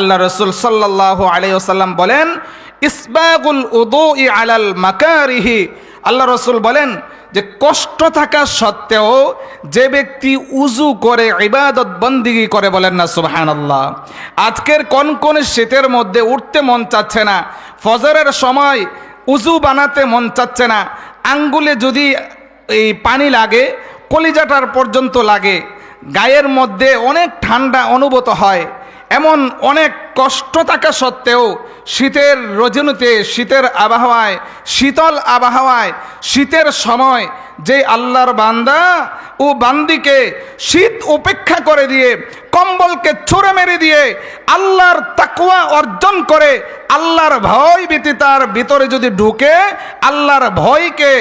আল্লাহ রসুল সাল্লাহ আলাইসাল্লাম বলেন, ইসবাগুল উদু ই আলাল মাকারিহি। আল্লাহ রসুল বলেন যে, কষ্ট থাকা সত্ত্বেও যে ব্যক্তি উজু করে, ইবাদত বন্দিগি করে বলেন না, সুবহানাল্লাহ। আজকের কোন কোন শীতের মধ্যে উঠতে মন চাচ্ছে না, ফজরের সময় উজু বানাতে মন চাচ্ছে না, আঙ্গুলে যদি এই পানি লাগে, কলিজাটার পর্যন্ত লাগে, গায়ের মধ্যে অনেক ঠান্ডা অনুভূত হয় এমন অনেক কষ্ট থাকা সত্ত্বেও শীতের রজনীতে শীতের আবহাওয়ায় শীতল আবহাওয়ায় শীতের সময় যে আল্লাহর বান্দা ও বান্দিকে শীত উপেক্ষা করে দিয়ে, কম্বলকে ছুঁড়ে মেরে দিয়ে আল্লাহর তাকুয়া অর্জন করে, আল্লাহর ভয় ভীতি তার ভিতরে যদি ঢুকে, আল্লাহর ভয়কে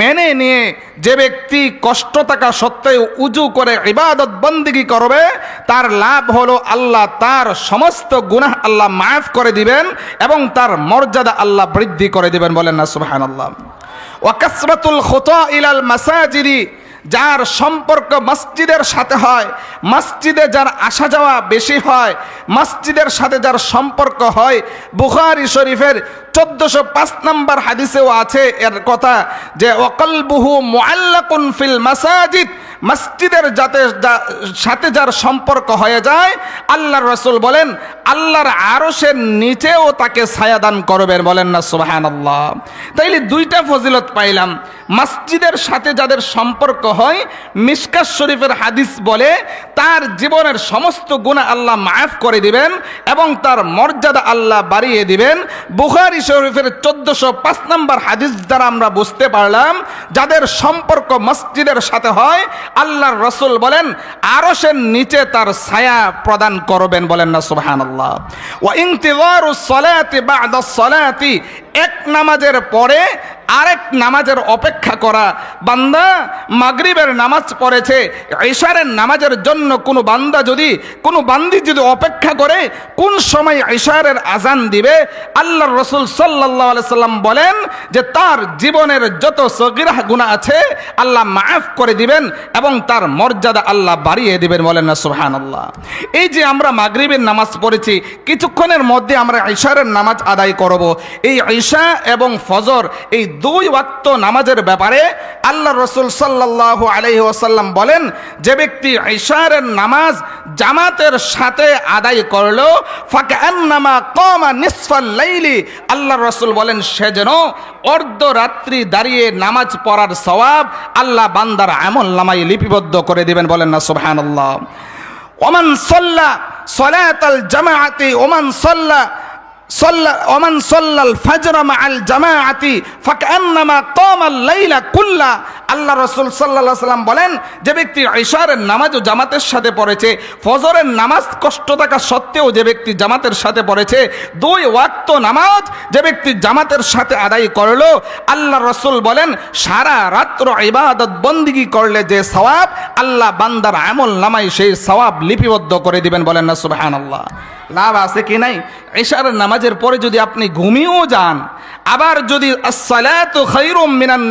মেনে নিয়ে যে ব্যক্তি কষ্ট থাকা সত্ত্বেও উজু করে ইবাদত বন্দিগি করবে, তার লাভ হলো আল্লাহ তার সমস্ত গুনাহ আল্লাহ মাফ করে দিবেন এবং তার মর্যাদা আল্লাহ বৃদ্ধি করে দিবেন বলেন না, সুবহানাল্লাহ। ওয়াকাসরাতুল খুতা ইলাল মাসাজিদি, যার সম্পর্ক মসজিদের সাথে হয়, মসজিদে যার আসা যাওয়া বেশি হয়, মসজিদের সাথে যার সম্পর্ক হয়, বুখারি শরীফের চোদ্দশো পাঁচ নম্বর হাদিসেও আছে এর কথা যে অকলবুহু মুআল্লাকুন ফিল মাসাজিদ মসজিদের যাতে সাথে যার সম্পর্ক হয়ে যায়, আল্লাহর রসুল বলেন, আল্লাহর আরশের নিচেও তাকে ছায়াদান করবেন বলেন না সুবাহান আল্লাহ তাইলে দুইটা ফজিলত পাইলাম। মসজিদের সাথে যাদের সম্পর্ক হয় মিসকাস শরীফের হাদিস বলে, তার জীবনের সমস্ত গুণা আল্লাহ মাফ করে দিবেন এবং তার মর্যাদা আল্লাহ বাড়িয়ে দিবেন। বুখারি শরীফের চোদ্দশো পাঁচ নম্বর হাদিস দ্বারা আমরা বুঝতে পারলাম, যাদের সম্পর্ক মসজিদের সাথে হয় আল্লাহর রসুল বলেন আরও নিচে তার ছায়া প্রদান করবেন বলেন না সুহান আল্লাহ ও ইন্তিজারু সলাতি বা এক নামাজের পরে আরেক নামাজের অপেক্ষা করা। বান্দা মাগরিবের নামাজ পড়েছে, ঈশারের নামাজের জন্য কোনো বান্দা যদি, কোনো বান্দি যদি অপেক্ষা করে, কোন সময় ঈশারের আজান দিবে? আল্লাহর রসুল সাল্লাহ সাল্লাম বলেন যে তার জীবনের যত সগিরাহ গুণা আছে, আল্লাহ মাফ করে দিবেন এবং তার মর্যাদা আল্লাহ বাড়িয়ে দিবেন বলেন না সুহান আল্লাহ এই যে আমরা মাগরিবের নামাজ পড়েছি, কিছুক্ষণের মধ্যে আমরা ঈশারের নামাজ আদায় করব। এই ঈশা এবং ফজর, এই দুই ওয়াক্ত নামাজের ব্যাপারে আল্লাহ রসুল সাল্লাহ আলহি ওসাল্লাম বলেন, যে ব্যক্তি ঈশারের নামাজ জামাতের সাথে আদায় করল ফাঁকে আন্নামা কমা নিসফাল লাইলি আল্লাহ রসুল বলেন, সে যেন অর্ধরাত্রি দাঁড়িয়ে নামাজ পড়ার সওয়াব আল্লাহ বান্দার আমল নামাই লিপিবদ্ধ করে দিবেন বলেন না সুবহান আল্লাহ ওমান সল্লা সলাতাল জামাআতি, ওমান সল্লা ওমান সল্লাল ফাজরামা আল জামাআতি, ফাকান্নামা তামাল লাইলা কুল্লা। আল্লাহ রসুল সাল্লাহ বলেন, যে ব্যক্তি ঈশ্বরের নামাজ ও জামাতের সাথে পড়েছে, ফজরের নামাজ কষ্ট থাকা সত্ত্বেও যে ব্যক্তি জামাতের সাথে পড়েছে, দুই ওয়াক্ত নামাজ যে ব্যক্তি জামাতের সাথে আদায় করল, আল্লাহ রসুল বলেন, সারা রাত্র ইবাদত বন্দিগি করলে যে সওয়াব, আল্লাহ বান্দার আমল নামাই সেই সওয়াব লিপিবদ্ধ করে দিবেন বলেন না সুবাহান আল্লাহ লাভ আছে কি নাই? ঈশারের নামাজের পরে যদি আপনি ঘুমিয়েও যান, আবার যদি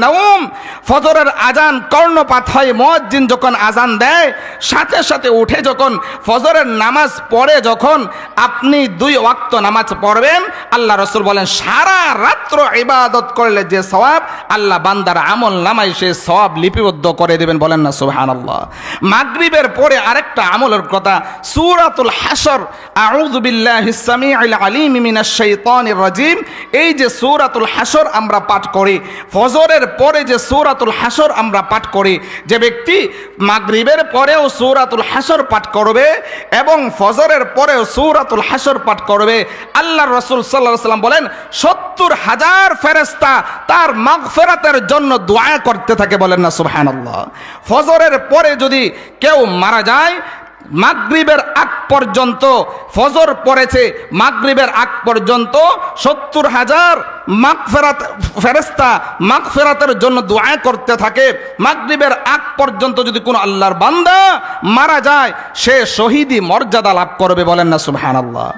নাওম, ফজরের আজান কর্ণপাত হয়, মুয়াজ্জিন যখন আজান দেয়, সাথে সাথে উঠে যখন ফজরের নামাজ পড়ে যখন আপনি দুই ওয়াক্ত নামাজ পড়বেন, আল্লাহ রসুল বলেন, সারা রাত্র ইবাদত করলে যে সওয়াব, আল্লাহ বান্দার আমল নামাই সে সওয়াব লিপিবদ্ধ করে দেবেন বলেন না, সুবহানাল্লাহ। মাগরিবের পরে আরেকটা আমলের কথা, সূরাতুল হাসর আউযু এই যে সূরাতুল হাসর আমরা পাঠ করি, ফজরের পরে যে সূরাতুল হাসর আমরা পাঠ করি, যে ব্যক্তি মাগরিবের পরেও সূরাতুল হাসর পাঠ করবে এবং ফজরের পরেও সূরাতুল হাসর পাঠ করবে আল্লাহ রসুল সাল্লাহ সাল্লাম বলেন, সত্তর হাজার ফেরেস্তা তার মাগফেরাতের জন্য দোয়া করতে থাকে বলেন না, সুবহানাল্লাহ। ফজরের পরে যদি কেউ মারা যায় মাগরিবের আগ পর্যন্ত, ফজর পড়েছে, মাগরিবের আগ পর্যন্ত সত্তর হাজার মাগফেরাত ফেরেস্তা মাগফেরাতের জন্য দোয়া করতে থাকে। মাগরিবের আগ পর্যন্ত যদি কোনো আল্লাহর বান্দা মারা যায়, সে শহীদি মর্যাদা লাভ করবে বলেন না, সুবহানাল্লাহ।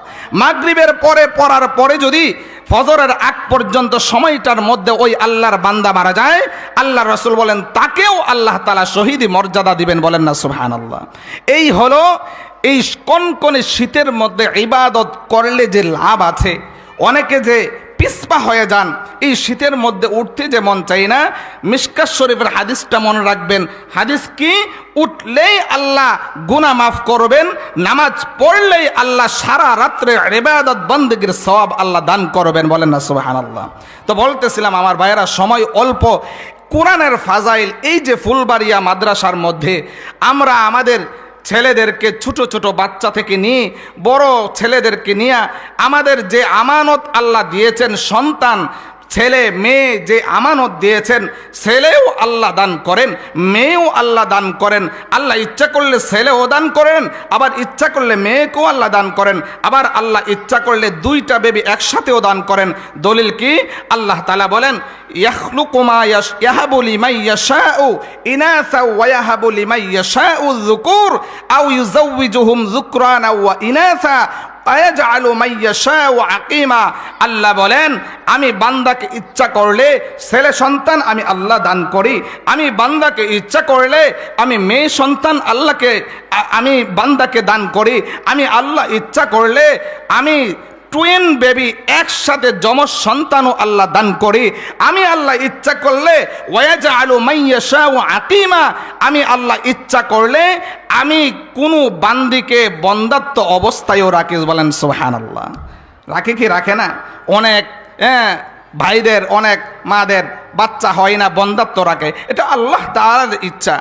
মাগরিবের পরে পড়ার পরে যদি ফজরের আগ পর্যন্ত সময়টার মধ্যে ওই আল্লাহর বান্দা মারা যায় আল্লাহ রসুল বলেন, তাকেও আল্লাহ তালা শহীদি মর্যাদা দিবেন বলেন না, সুবহানাল্লাহ। এই হলো এই কনকনে শীতের মধ্যে ইবাদত করলে যে লাভ আছে, অনেকে যে পিসপা হয়ে যান, এই শীতের মধ্যে উঠতে যে মন চাই না মিসকাস শরীফের হাদিসটা মনে রাখবেন, হাদিস কি? উঠলেই আল্লাহ গুনাহ মাফ করবেন, নামাজ পড়লেই আল্লাহ সারা রাত্রে রেবাদত বন্দগির সওয়াব আল্লাহ দান করবেন, বলেন না সুবহানাল্লাহ। তো বলতেছিলাম আমার ভাইয়েরা, সময় অল্প। কোরআনের ফাজাইল, এই যে ফুলবাড়িয়া মাদ্রাসার মধ্যে, আমরা আমাদের ছেলেদেরকে, ছোট ছোট বাচ্চা থেকে নিয়ে, বড় ছেলেদেরকে নিয়ে আমাদের যে আমানত আল্লাহ দিয়েছেন সন্তান ছেলে, মেয়ে যে আমানত দিয়েছেন, ছেলেও আল্লাহ দান করেন, মেয়েও আল্লাহ দান করেন। আল্লাহ ইচ্ছা করলে ছেলেও দান করেন, আবার ইচ্ছা করলে মেয়েকেও আল্লাহ দান করেন। আবার আল্লাহ ইচ্ছা করলে দুইটা বেবি একসাথেও দান করেন। দলিল কি? আল্লাহ তালা বলেন ইনাসা আল্লাহ বলেন, আমি বান্দাকে ইচ্ছা করলে ছেলে সন্তান আমি আল্লাহ দান করি। আমি বান্দাকে ইচ্ছা করলে আমি মেয়ে সন্তান আল্লাহকে আমি বান্দাকে দান করি। আমি আল্লাহ ইচ্ছা করলে আমি টুইন বেবি একসাথে যমজ সন্তানও আল্লাহ দান করে। আমি আল্লাহ ইচ্ছা করলে ওয়াজা আলু মাইয়াশা ও আতিমা আমি আল্লাহ ইচ্ছা করলে, আমি কোনো বান্দিকে বন্দাত্ম অবস্থায়ও রাখি বলেন সোহান আল্লাহ রাখে কি? রাখে না। অনেক হ্যাঁ ভাইদের, অনেক মাদের বাচ্চা হয় না বন্দাত্ম রাখে। এটা আল্লাহ তালার ইচ্ছা।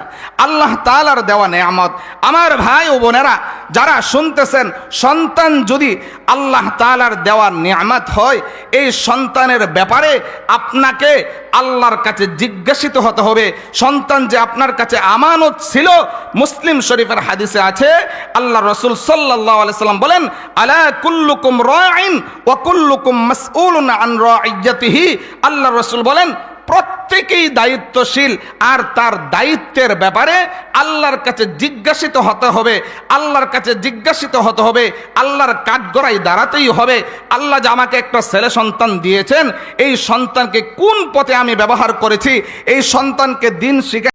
আল্লাহ তালার দেওয়া নেয়ামত। আমার ভাই ও বোনেরা, যারা শুনতেছেন, সন্তান যদি আল্লাহ তালার দেওয়া নিয়ামত হয়, এই সন্তানের ব্যাপারে আপনাকে আল্লাহর কাছে জিজ্ঞাসিত হতে হবে। সন্তান যে আপনার কাছে আমানত ছিল, মুসলিম শরীফের হাদিসে আছে, আল্লাহ রসুল সাল্লাহ আলাইসাল্লাম বলেন, আলা কুল্লুকুম রাইন ওয়া কুল্লুকুম মাসউলুন আন রাইয়াতিহি। আল্লাহ রসুল বলেন প্রত্যেকেই দায়িত্বশীল, আর তার দায়িত্বের ব্যাপারে আল্লাহর কাছে জিজ্ঞাসিত হতে হবে, আল্লাহর কাছে জিজ্ঞাসিত হতে হবে, আল্লাহর কাঠগড়াই দাঁড়াতেই হবে। আল্লাহ যে আমাকে একটা ছেলে সন্তান দিয়েছেন, এই সন্তানকে কোন পথে আমি ব্যবহার করেছি? এই সন্তানকে দিন শিখা